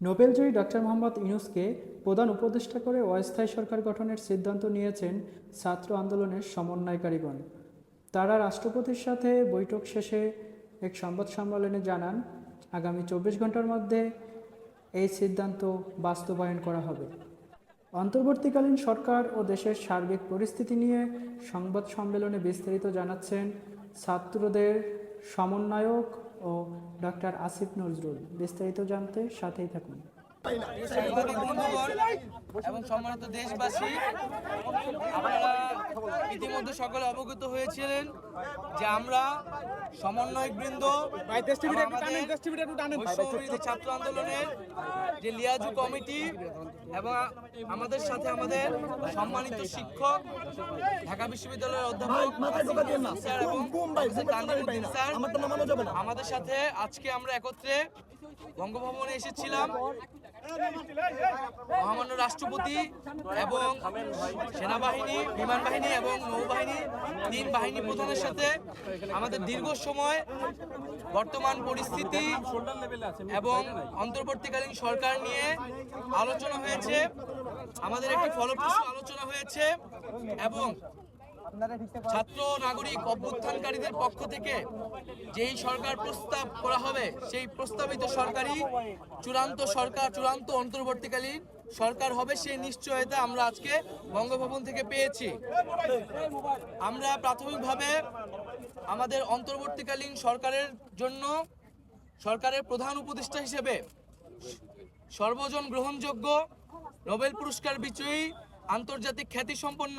নোবেলজয়ী doctor Mohammad ইউনুসকে প্রধান উপদেষ্টা করে অস্থায়ী সরকার গঠনের সিদ্ধান্ত নিয়েছেন ছাত্র আন্দোলনের সমন্বয়কারীগণ। তারা রাষ্ট্রপতির সাথে বৈঠক শেষে এক সংবাদ সম্মেলনে জানান, আগামী চব্বিশ ঘণ্টার মধ্যে এই সিদ্ধান্ত বাস্তবায়ন করা হবে। অন্তর্বর্তীকালীন সরকার ও দেশের সার্বিক পরিস্থিতি নিয়ে সংবাদ সম্মেলনে বিস্তারিত জানাচ্ছেন ছাত্রদের সমন্বয়ক ও ডক্টর আসিফ নজরুল বিস্তারিত জানতে সাথেই থাকুন। এবং সম্মানিত দেশবাসী আপনারা ইতিমধ্যে সকলে অবগত হয়েছিলেন যে আমরা সমন্বয়ক বৃন্দ ছাত্র আন্দোলনের যে লিয়াজু কমিটি এবং আমাদের সাথে আমাদের সম্মানিত শিক্ষক ঢাকা বিশ্ববিদ্যালয়ের অধ্যাপক স্যার এবং আমাদের সাথে আজকে আমরা একত্রে বঙ্গভবনে এসেছিলাম। মহামান্য রাষ্ট্রপতি এবং সেনাবাহিনী বিমান বাহিনী এবং নৌবাহিনী, তিন বাহিনী প্রধানের সাথে আমাদের দীর্ঘ সময় বর্তমান পরিস্থিতি এবং অন্তর্বর্তীকালীন সরকার নিয়ে আলোচনা হয়েছে। আমাদের একটি ফলপ্রসূ আলোচনা হয়েছে এবং ছাত্র, নাগরিক, অভ্যুত্থানকারীদের পক্ষ থেকে যেই সরকার প্রস্তাব করা হবে, সেই প্রস্তাবিত সরকারি চূড়ান্ত সরকার, চূড়ান্ত অন্তর্বর্তীকালীন সরকার হবে সেই নিশ্চয়তা আমরা আজকে বঙ্গভবন থেকে পেয়েছি। আমরা প্রাথমিকভাবে আমাদের অন্তর্বর্তীকালীন সরকারের জন্য সরকারের প্রধান উপদেষ্টা হিসেবে সর্বজন গ্রহণযোগ্য নোবেল পুরস্কার বিজয়ী আন্তর্জাতিক খ্যাতিসম্পন্ন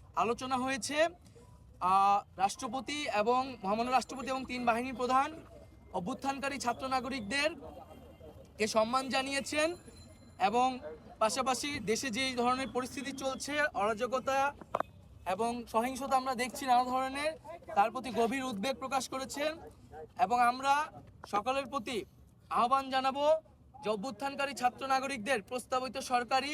আলোচনা হয়েছে রাষ্ট্রপতি এবং মহামান্য রাষ্ট্রপতি এবং তিন বাহিনী প্রধান, অভ্যুত্থানকারী ছাত্র নাগরিকদের কে সম্মান জানিয়েছেন এবং পাশাপাশি দেশে যে ধরনের পরিস্থিতি চলছে, অরাজকতা এবং সহিংসতা আমরা দেখছি নানা ধরনের, তার প্রতি গভীর উদ্বেগ প্রকাশ করেছেন এবং আমরা সকলের প্রতি আহ্বান জানাব যে অভ্যুত্থানকারী ছাত্র নাগরিকদের প্রস্তাবিত সরকারি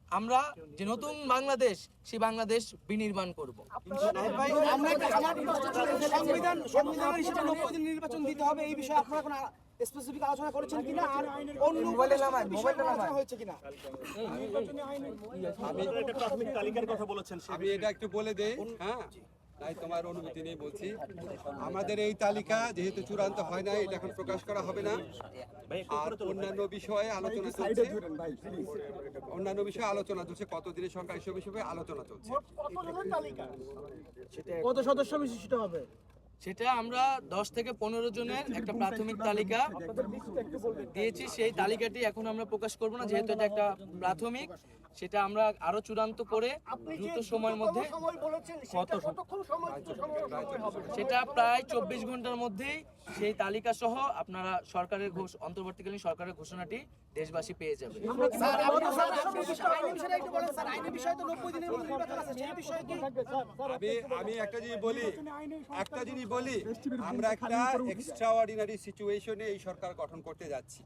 আমরা যে নতুন বাংলাদেশ সেই বাংলাদেশ বিনির্মাণ করব। সংবিধান সংবিধান হিসেবে নব্বই দিন নির্বাচন দিতে হবে এই বিষয়ে আপনারা কোনো স্পেসিফিক আলোচনা করেছেন কিনা? আর অন্য আলোচনা হয়েছে কিনা? একটা প্রাথমিক তালিকার কথা বলেছেন আমি এটা একটু বলে দেই হ্যাঁ? তাই তোমার অনুমতি নিয়ে বলছি আমাদের এই তালিকা যেহেতু চূড়ান্ত হয় না এটা এখন প্রকাশ করা হবে না। আর অন্যান্য বিষয়ে আলোচনা চলছে। অন্যান্য বিষয়ে আলোচনা চলছে কতদিনের সংখ্যা এসব বিষয়ে আলোচনা চলছে। কত সদস্য বিশিষ্ট হবে? সেটা আমরা দশ থেকে পনেরো জনের একটা প্রাথমিক তালিকা দিয়েছি সেই তালিকাটি এখন আমরা প্রকাশ করব না যেহেতু এটা একটা প্রাথমিক। সেটা আমরা আরও চূড়ান্ত করে দ্রুত সময়ের মধ্যে সেটা প্রায় চব্বিশ ঘণ্টার মধ্যেই সেই তালিকা সহ আপনারা সরকারের ঘোষ অন্তর্বর্তীকালীন সরকারের ঘোষণাটি দেশবাসী পেয়ে যাবে। আমি একটা জিনিস বলি একটা জিনিস বলি আমরা একটা এক্সট্রা অর্ডিনারি সিচুয়েশনে এই সরকার গঠন করতে যাচ্ছি।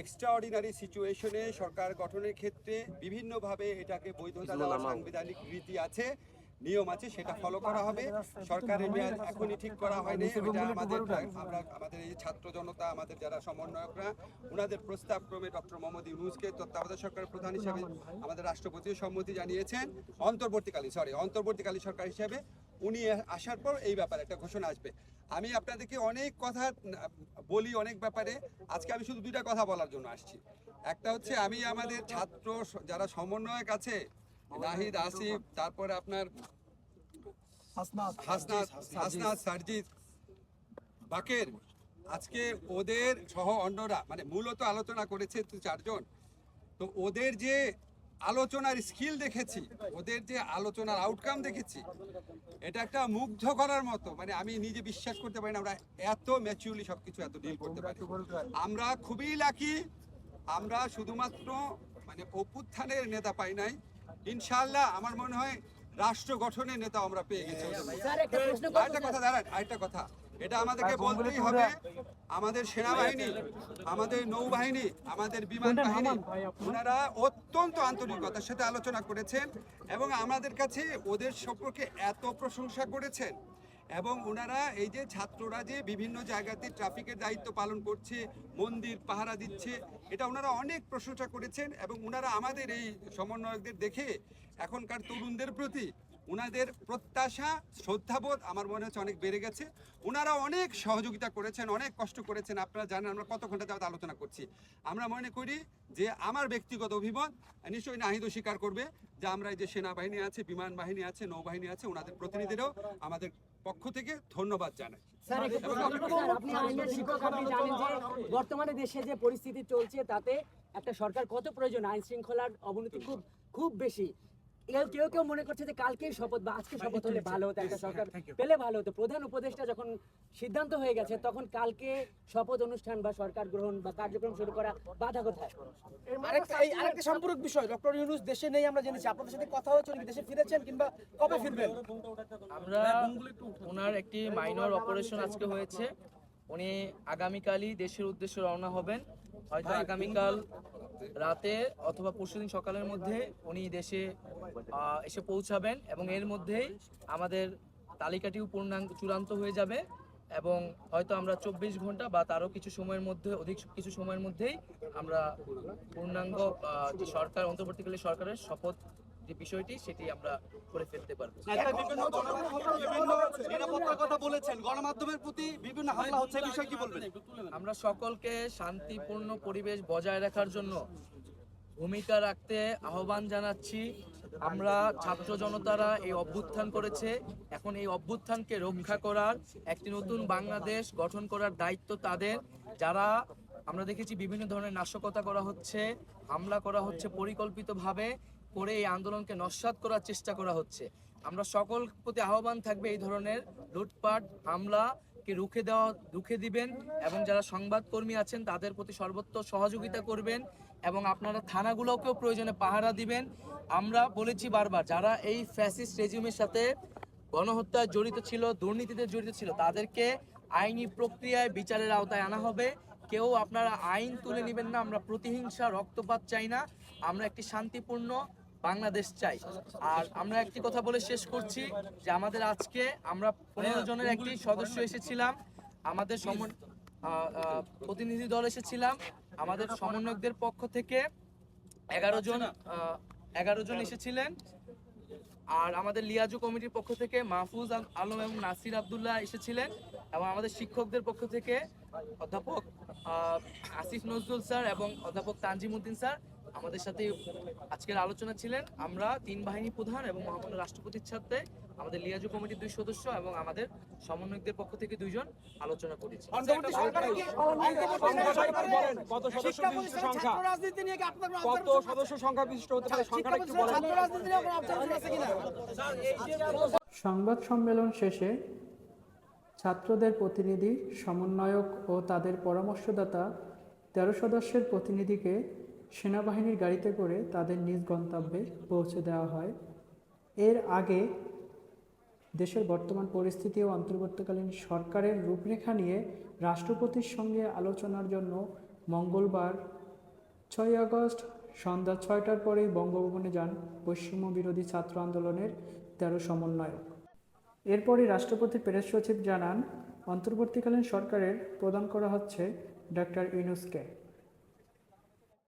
এক্সট্রা অর্ডিনারি সিচুয়েশনে সরকার গঠনের ক্ষেত্রে বিভিন্নভাবে এটাকে বৈধতা দেওয়ার সাংবিধানিক রীতি আছে নিয়ম আছে সেটা ফলো করা হবে। সরকারের মেয়াদ এখনই ঠিক করা হয়নি এটা আমাদের আমরা আমাদের এই ছাত্র জনতা আমাদের যারা সমন্বয়করা ওনাদের প্রস্তাব ক্রমে ডক্টর মোহাম্মদ ইউনুসকে তত্ত্বাবধায়ক সরকারের প্রধান হিসেবে আমাদের রাষ্ট্রপতিও সম্মতি জানিয়েছেন। অন্তর্বর্তীকালীন সরি অন্তর্বর্তীকালীন সরকার হিসেবে উনি আসার পর এই ব্যাপারে একটা ঘোষণা আসবে। আমি আপনাদেরকে অনেক কথা বলি অনেক ব্যাপারে। আজকে আমি শুধু দুইটা কথা বলার জন্য আসছি। একটা হচ্ছে আমি আমাদের ছাত্র যারা সমন্বয়ক আছে নাহিদ আসিফ তারপরে আপনার হাসনাত হাসনাত সারজিৎ বাকের আজকে ওদের সহ অন্যরা মানে মূলত আলোচনা করেছে চারজন। তো ওদের যে আলোচনার স্কিল দেখেছি ওদের যে আলোচনার আউটকাম দেখেছি এটা একটা মুগ্ধ করার মতো। মানে আমি নিজে বিশ্বাস করতে পারি না আমরা এত ম্যাচিউরলি সবকিছু এত ডিল করতে পারি। আমরা খুবই লাকি আমরা শুধুমাত্র মানে অভ্যুত্থানের নেতা পাই নাই। ইনশাল্লাহ আমার মনে হয় রাষ্ট্র গঠনের নেতা আমরা পেয়ে গেছি। আরেকটা কথা দাঁড়ান আরেকটা কথা। এটা আমাদেরকে বলতেই হবে আমাদের সেনাবাহিনী আমাদের নৌবাহিনী আমাদের বিমান বাহিনী ওনারা অত্যন্ত আন্তরিকতার সাথে আলোচনা করেছেন এবং আমাদের কাছে ওদের সম্পর্কে এত প্রশংসা করেছেন। এবং ওনারা এই যে ছাত্ররা যে বিভিন্ন জায়গাতে ট্রাফিকের দায়িত্ব পালন করছে মন্দির পাহারা দিচ্ছে এটা ওনারা অনেক প্রশংসা করেছেন এবং ওনারা আমাদের এই সমন্বয়কদের দেখে এখনকার তরুণদের প্রতি ওনাদের প্রত্যাশা শ্রদ্ধাবোধ আমার মনে হচ্ছে অনেক বেড়ে গেছে। ওনারা অনেক সহযোগিতা করেছেন অনেক কষ্ট করেছেন। আপনারা জানেন আমরা কত ঘণ্টা যাবত আলোচনা করছি। আমরা মনে করি যে আমার ব্যক্তিগত অভিমত নিশ্চয়ই নাহিদও স্বীকার করবে যে আমরা এই যে সেনাবাহিনী আছে বিমান বাহিনী আছে নৌবাহিনী আছে ওনাদের প্রতিনিধিরাও আমাদের পক্ষ থেকে ধন্যবাদ জানাই। বর্তমানে দেশে যে পরিস্থিতি চলছে তাতে একটা সরকার কত প্রয়োজন? আইন শৃঙ্খলার অবনতি খুব খুব বেশি। কেউ কেউ কেউ মনে করছে যে কালকেই শপথ বা আজকে শপথ হলে ভালো হতো একটা সরকার পেলে ভালো হতো। প্রধান উপদেষ্টা যখন সিদ্ধান্ত হয়ে গেছে তখন কালকে শপথ অনুষ্ঠান বা সরকার গ্রহণ বা কার্যক্রম শুরু করা বাধা কোথায়? আরেকটা এই সম্পূরক বিষয় ডক্টর ইউনুস দেশে নেই আমরা জেনেছি। আপনাদের সাথে কথা হচ্ছে উনি দেশে ফিরেছেন কিংবা কবে ফিরবেন? আমরা ওনার একটি মাইনর অপারেশন আজকে হয়েছে। উনি আগামীকালই দেশের উদ্দেশ্যে রওনা হবেন। হয়তো আগামীকাল রাতে অথবা পরশুদিন সকালের মধ্যে উনি দেশে এসে পৌঁছাবেন এবং এর মধ্যেই আমাদের তালিকাটিও পূর্ণাঙ্গ চূড়ান্ত হয়ে যাবে এবং হয়তো আমরা চব্বিশ ঘণ্টা বা তারও কিছু সময়ের মধ্যে, অধিক কিছু সময়ের মধ্যেই আমরা পূর্ণাঙ্গ সরকার, অন্তর্বর্তীকালীন সরকারের শপথ যে বিষয়টি সেটি আমরা করে ফেলতে পারব। নিরাপত্তার কথা বলেছেন। গণমাধ্যমের প্রতি বিভিন্ন হামলা হচ্ছে বিষয়ে কি বলবেন? আমরা সকলকে শান্তিপূর্ণ পরিবেশ বজায় রাখার জন্য ভূমিকা রাখতে আহ্বান জানাচ্ছি। আমরা ছাত্র জনতারা এই অভ্যুত্থান করেছে। এখন এই অভ্যুত্থানকে রক্ষা করার একটি নতুন বাংলাদেশ গঠন করার দায়িত্ব তাদের। যারা আমরা দেখেছি বিভিন্ন ধরনের নাশকতা করা হচ্ছে হামলা করা হচ্ছে পরিকল্পিতভাবে। করে এই আন্দোলনকে নস্যাৎ করার চেষ্টা করা হচ্ছে। আমরা সকল প্রতি আহ্বান থাকবে এই ধরনের লুটপাট, হামলা কে রুখে দেওয়া, রুখে দিবেন এবং যারা সংবাদকর্মী আছেন তাদের প্রতি সর্বোত্তর সহযোগিতা করবেন এবং আপনারা থানাগুলোকেও প্রয়োজনে পাহারা দিবেন। আমরা বলেছি বারবার, যারা এই ফ্যাসিস্ট রেজিমের সাথে গণহত্যায় জড়িত ছিল, দুর্নীতিতে জড়িত ছিল, তাদেরকে আইনি প্রক্রিয়ায় বিচারের আওতায় আনা হবে। কেউ আপনারা আইন তুলে নেবেন না, আমরা প্রতিহিংসা, রক্তপাত চাই না। আমরা একটি শান্তিপূর্ণ বাংলাদেশ চাই। আর আমরা একটি কথা বলে শেষ করছি যে আমাদের আজকে আমরা পনেরো জনের একটি সদস্য এসেছিলাম। আমাদের সমন প্রতিনিধি দল এসেছিলাম। আমাদের সমন্বয়কদের পক্ষ থেকে এগারো জন এগারো জন এসেছিলেন। আর আমাদের লিয়াজু কমিটির পক্ষ থেকে মাহফুজ আল- আলম এবং নাসির আবদুল্লাহ এসেছিলেন এবং আমাদের শিক্ষকদের পক্ষ থেকে অধ্যাপক আসিফ নজরুল স্যার এবং অধ্যাপক তানজিম উদ্দিন স্যার আমাদের সাথে আজকের আলোচনা ছিলেন আমরা তিন বাহিনী প্রধান এবং মহামান্য রাষ্ট্রপতির সাথে আমাদের লিয়াজু কমিটির দুই সদস্য এবং আমাদের সমন্বয়কদের পক্ষ থেকে দুইজন আলোচনা করেছি। কত সদস্য সংখ্যা? ছাত্র বিশিষ্ট হতে পারে? সংখ্যাটা একটু বলেন। ছাত্র কিনা? সংবাদ সম্মেলন শেষে ছাত্রদের প্রতিনিধি সমন্বয়ক ও তাদের পরামর্শদাতা তেরো সদস্যের প্রতিনিধিকে সেনাবাহিনীর গাড়িতে করে তাদের নিজ গন্তব্যে পৌঁছে দেওয়া হয়। এর আগে দেশের বর্তমান পরিস্থিতি ও অন্তর্বর্তীকালীন সরকারের রূপরেখা নিয়ে রাষ্ট্রপতির সঙ্গে আলোচনার জন্য মঙ্গলবার ছয় আগস্ট সন্ধ্যা ছয়টার পরেই বঙ্গভবনে যান পশ্চিম বিরোধী ছাত্র আন্দোলনের তেরো সমন্বয়ক। এরপরই রাষ্ট্রপতি প্রেস সচিব জানান, অন্তর্বর্তীকালীন সরকারের প্রদান করা হচ্ছে ডক্টর ইউনুসকে।